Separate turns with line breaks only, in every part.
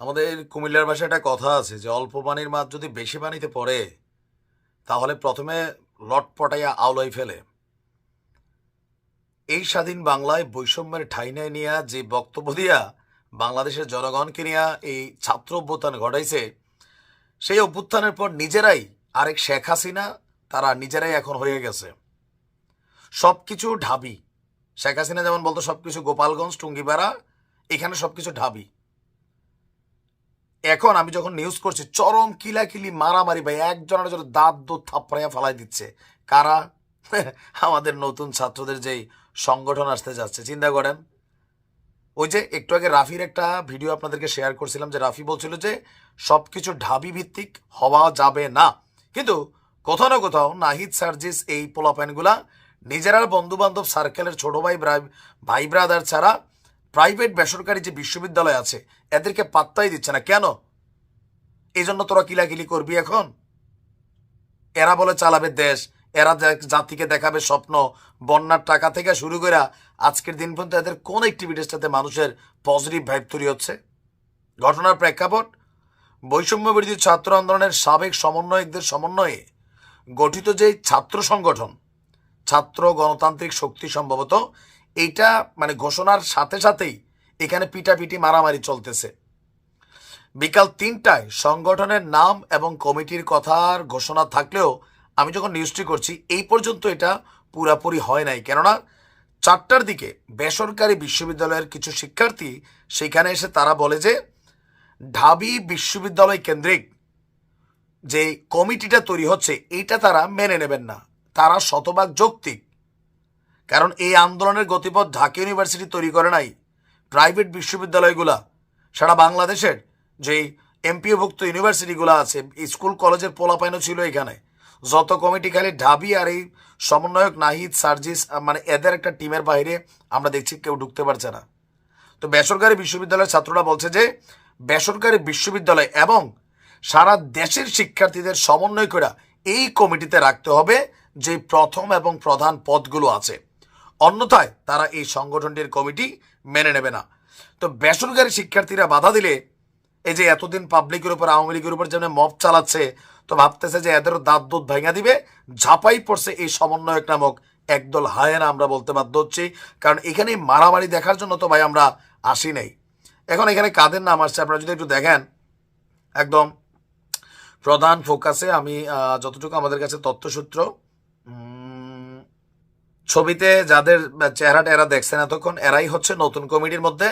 আমাদের কুমিল্লার ভাষায় একটা কথা আছে যে, অল্প পানির মাছ যদি বেশি পানিতে পড়ে, তাহলে প্রথমে লট পটাইয়া আওলাই ফেলে। এই স্বাধীন বাংলায় বৈষম্যের ঠাই নাই নিয়া যে বক্তব্য দিয়া বাংলাদেশের জনগণকে নিয়া এই ছাত্র অভ্যুত্থান ঘটাইছে, সেই অভ্যুত্থানের পর নিজেরাই আরেক শেখ হাসিনা, তারা নিজেরাই এখন হয়ে গেছে। সব কিছু ঢাবি। শেখ হাসিনা যেমন বলতো সব কিছু গোপালগঞ্জ, টুঙ্গিপাড়া, এখানে সব কিছু ঢাবি। এখন আমি যখন নিউজ করছি, চরম কিলাকিলি, মারামারি ভাই, একজনের জন্য দাঁত দুধ থাপড়াইয়া ফালাই দিচ্ছে। কারা? আমাদের নতুন ছাত্রদের যেই সংগঠন আসতে যাচ্ছে, চিন্তা করেন। ওই যে একটু আগে রাফির একটা ভিডিও আপনাদেরকে শেয়ার করছিলাম, যে রাফি বলছিল যে সব কিছু ঢাবি ভিত্তিক হওয়া যাবে না। কিন্তু কোথাও না কোথাও নাহিদ সার্জিস এই পোলাপাইনগুলা নিজেরা বন্ধু বান্ধব সার্কেলের ছোট ভাই ভাই ব্রাদার ছাড়া প্রাইভেট বেসরকারি যে বিশ্ববিদ্যালয় আছে, এদেরকে পাত্তাই দিচ্ছে না। কেন? এই জন্য তোরা কিলাকিলি করবি এখন। এরা বলে চালাবে দেশ, এরা জাতিকে দেখাবে স্বপ্ন, বন্যার টাকা থেকে শুরু করে আজকের দিন পর্যন্ত এদের কোন অ্যাক্টিভিটিসটাতে মানুষের পজিটিভ ভাইব তৈরি হচ্ছে? ঘটনার প্রেক্ষাপট, বৈষম্য বিরোধী ছাত্র আন্দোলনের সাবেক সমন্বয়কদের সমন্বয়ে গঠিত যে ছাত্র সংগঠন, ছাত্র গণতান্ত্রিক শক্তি সম্ভবত এইটা মানে ঘোষণার সাথে সাথেই এখানে পিটাপিটি মারামারি চলতেছে। বিকাল তিনটায় সংগঠনের নাম এবং কমিটির কথার ঘোষণা থাকলেও আমি যখন নিউজটি করছি, এই পর্যন্ত এটা পুরাপুরি হয় নাই। কেননা চারটার দিকে বেসরকারি বিশ্ববিদ্যালয়ের কিছু শিক্ষার্থী সেখানে এসে তারা বলে যে, ঢাবি বিশ্ববিদ্যালয় কেন্দ্রিক যে কমিটিটা তৈরি হচ্ছে, এইটা তারা মেনে নেবেন না। তারা শতভাগ যৌক্তিক। কারণ এই আন্দোলনের গতিপথ ঢাকা ইউনিভার্সিটি তৈরি করে নাই, প্রাইভেট বিশ্ববিদ্যালয়গুলা, সারা বাংলাদেশের যে এমপিওভুক্ত ইউনিভার্সিটিগুলো আছে স্কুল কলেজের পোলাপাইনও ছিল এখানে। যত কমিটি খালি ঢাবি আর এই সমন্বয়ক নাহিদ, সার্জিস মানে এদের একটা টিমের বাইরে আমরা দেখছি কেউ ঢুকতে পারছে না। তো বেসরকারি বিশ্ববিদ্যালয়ের ছাত্ররা বলছে যে, বেসরকারি বিশ্ববিদ্যালয় এবং সারা দেশের শিক্ষার্থীদের সমন্বয় করে এই কমিটিতে রাখতে হবে যে প্রথম এবং প্রধান পদগুলো আছে। অন্যথায় তারা এই সংগঠনটির কমিটি মেনে নেবে না। তো বেসরকারি শিক্ষার্থীরা বাধা দিলে এই যে এতদিন পাবলিকের উপর, আওয়ামী লীগের উপর যেমন মব চালাচ্ছে, তো ভাবতেছে যে এদেরও দাঁত দুধ ভেঙে দিবে, ঝাপাই পড়ছে এই সমন্বয়ক নামক একদল হায়না আমরা বলতে বাধ্য হচ্ছি। কারণ এখানে মারামারি দেখার জন্য তো ভাই আমরা আসি নাই। এখন এখানে কাদের নাম আসছে আপনারা যদি একটু দেখেন। একদম প্রধান ফোকাসে আমি যতটুকু আমাদের কাছে তথ্যসূত্র ছবিতে যাদের চেহারাটা এরা দেখছেন এতক্ষণ, এরাই হচ্ছে নতুন কমিটির মধ্যে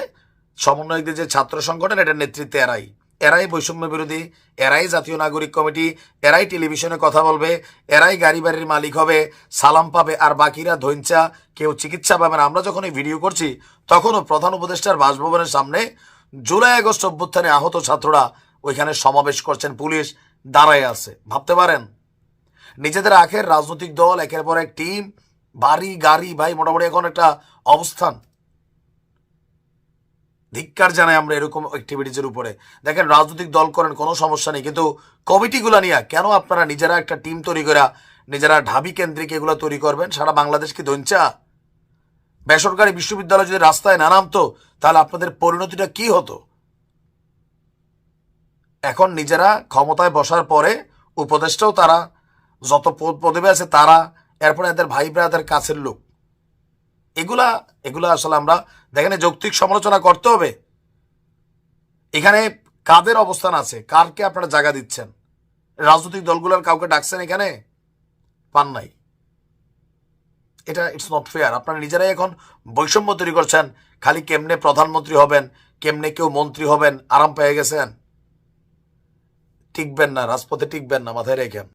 সমন্বয়কদের যে ছাত্র সংগঠন, এটার নেতৃত্বে এরাই। এরাই বৈষম্য বিরোধী, এরাই জাতীয় নাগরিক কমিটি, এরাই টেলিভিশনে কথা বলবে, এরাই গাড়ি বাড়ির মালিক হবে, সালাম পাবে, আর বাকিরা ধৈঞ্চা কেউ চিকিৎসা পাবে না। আমরা যখন এই ভিডিও করছি, তখনও প্রধান উপদেষ্টার বাসভবনের সামনে জুলাই আগস্ট অভ্যুত্থানে আহত ছাত্ররা ওইখানে সমাবেশ করছেন। পুলিশ দাঁড়ায় আছে। ভাবতে পারেন? নিজেদের আখের রাজনৈতিক দল, একের পর এক টিম বাড়ি, গাড়ি, ভাই, মোটামুটি এখন একটা অবস্থান। ধিক্কার জানাই আমরা এরকম অ্যাক্টিভিটিজের উপরে। দেখেন, রাজনৈতিক দল করেন, কোনো সমস্যা নেই। কিন্তু কমিটিগুলো নিয়ে কেন আপনারা নিজেরা একটা টিম তৈরি করে, নিজেরা ঢাবি কেন্দ্রিক এগুলো তৈরি করবেন? সারা বাংলাদেশ কি দঞ্চা বেসরকারি বিশ্ববিদ্যালয় যদি রাস্তায় না নামতো, তাহলে আপনাদের পরিণতিটা কি হতো? এখন নিজেরা ক্ষমতায় বসার পরে উপদেষ্টাও তারা, যত পদ, পদবি আছে তারা এরপরে এদের ভাই ব্রাদের কাছের লোক। এগুলা এগুলা আসলে আমরা দেখেন, যৌক্তিক সমালোচনা করতে হবে। এখানে কাদের অবস্থান আছে? কারকে আপনারা জায়গা দিচ্ছেন? রাজনৈতিক দলগুলোর কাউকে ডাকছেন এখানে? পান নাই। এটা ইটস নট ফেয়ার আপনারা নিজেরাই এখন বৈষম্য তৈরি করছেন। খালি কেমনে প্রধানমন্ত্রী হবেন? কেমনে কেউ মন্ত্রী হবেন? আরাম পেয়ে গেছেন? টিকবেন না, রাজপথে টিকবেন না, মাথায় রেখেন।